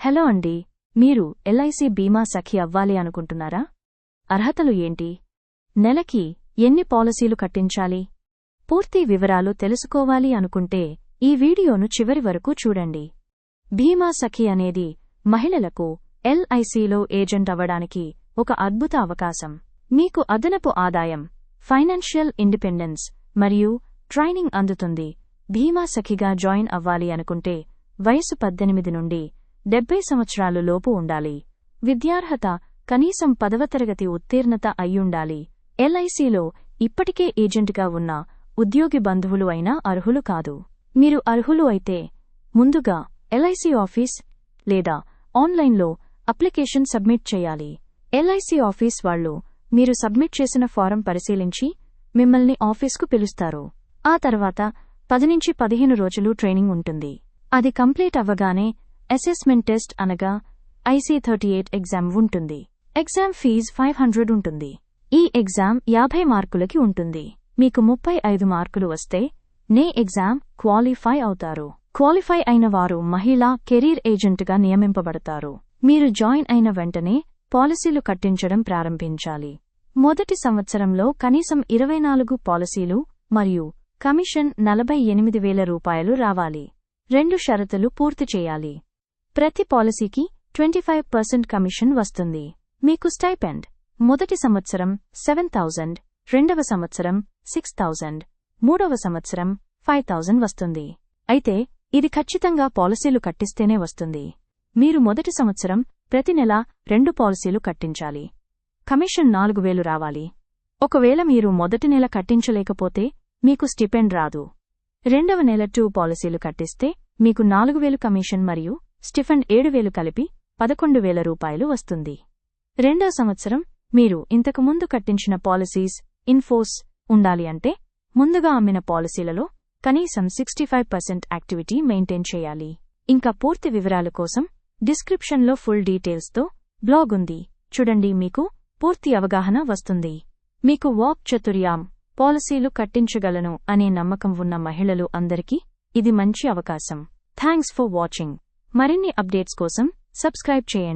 Hello అండి మీరు LIC బీమా సఖి అవ్వాలి అనుకుంటున్నారా? అర్హతలు ఏంటి? నెలకి ఎన్ని పాలసీలు కట్టించాలి? పూర్తి వివరాలు తెలుసుకోవాలి అనుకుంటే ఈ వీడియోను చివరి వరకు చూడండి. బీమా సఖి అనేది మహిళలకు ఎల్ఐసిలో ఏజెంట్ అవ్వడానికి ఒక అద్భుత అవకాశం. మీకు అదనపు ఆదాయం ఫైనాన్షియల్ ఇండిపెండెన్స్ మరియు ట్రైనింగ్ అందుతుంది. బీమా సఖిగా జాయిన్ అవ్వాలి అనుకుంటే వయసు పద్దెనిమిది నుండి డెబ్బై సంవత్సరాలు లోపు ఉండాలి. విద్యార్హత కనీసం పదవ తరగతి ఉత్తీర్ణత అయ్యుండాలి ఎల్ఐసిలో ఇప్పటికే ఏజెంట్గా ఉన్న ఉద్యోగి బంధువులు అయినా అర్హులు కాదు. మీరు అర్హులు అయితే ముందుగా ఎల్ఐసి ఆఫీస్ లేదా ఆన్లైన్లో అప్లికేషన్ సబ్మిట్ చేయాలి. ఎల్ఐసి ఆఫీస్ వాళ్ళు మీరు సబ్మిట్ చేసిన ఫారం పరిశీలించి మిమ్మల్ని ఆఫీస్కు పిలుస్తారు. ఆ తర్వాత పది నుంచి పదిహేను రోజులు ట్రైనింగ్ ఉంటుంది. అది కంప్లీట్ అవ్వగానే అసెస్మెంట్ టెస్ట్ అనగా ఐసీ థర్టీ ఎయిట్ ఎగ్జామ్ ఉంటుంది. ఎగ్జామ్ ఫీజ్ ఫైవ్ హండ్రెడ్ ఉంటుంది. ఈ ఎగ్జామ్ యాభై మార్కులకి ఉంటుంది. మీకు ముప్పై ఐదు మార్కులు వస్తే నే ఎగ్జామ్ క్వాలిఫై అవుతారు. క్వాలిఫై అయిన వారు మహిళా కెరీర్ ఏజెంట్గా నియమింపబడతారు. మీరు జాయిన్ అయిన వెంటనే పాలసీలు కట్టించడం ప్రారంభించాలి. మొదటి సంవత్సరంలో కనీసం ఇరవై నాలుగు పాలసీలు మరియు కమిషన్ నలభై ఎనిమిది వేల రూపాయలు రావాలి. రెండు షరతులు పూర్తి చేయాలి. ప్రతి పాలసీకి ట్వంటీ ఫైవ్ పర్సెంట్ కమిషన్ వస్తుంది. మీకు స్టైపెండ్. మొదటి సంవత్సరం సెవెన్ థౌజండ్ రెండవ సంవత్సరం సిక్స్ థౌజండ్ మూడవ సంవత్సరం ఫైవ్ థౌజండ్ వస్తుంది. అయితే ఇది ఖచ్చితంగా పాలసీలు కట్టిస్తేనే వస్తుంది. మీరు మొదటి సంవత్సరం ప్రతి నెల రెండు పాలసీలు కట్టించాలి. కమిషన్ నాలుగు వేలు రావాలి. ఒకవేళ మీరు మొదటి నెల కట్టించలేకపోతే మీకు స్టిపెండ్ రాదు. రెండవ నెల టూ పాలసీలు కట్టిస్తే మీకు నాలుగు వేలు కమిషన్ మరియు స్టిఫండ్ ఏడువేలు కలిపి పదకొండు వేల రూపాయలు వస్తుంది. రెండో సంవత్సరం మీరు ఇంతకుముందు కట్టించిన పాలసీస్ ఇన్ఫోర్స్ ఉండాలి అంటే ముందుగా అమ్మిన పాలసీలలో కనీసం sixty five percent activity maintain చేయాలి. ఇంకా పూర్తి వివరాల కోసం డిస్క్రిప్షన్లో ఫుల్ డీటెయిల్స్తో బ్లాగ్ ఉంది. చూడండి మీకు పూర్తి అవగాహన వస్తుంది. మీకు వాక్ చతుర్యాం పాలసీలు కట్టించగలను అనే నమ్మకం ఉన్న మహిళలు అందరికీ ఇది మంచి అవకాశం. Thanks for watching. మరిన్ని అప్డేట్స్ కోసం సబ్స్క్రైబ్ చేయండి.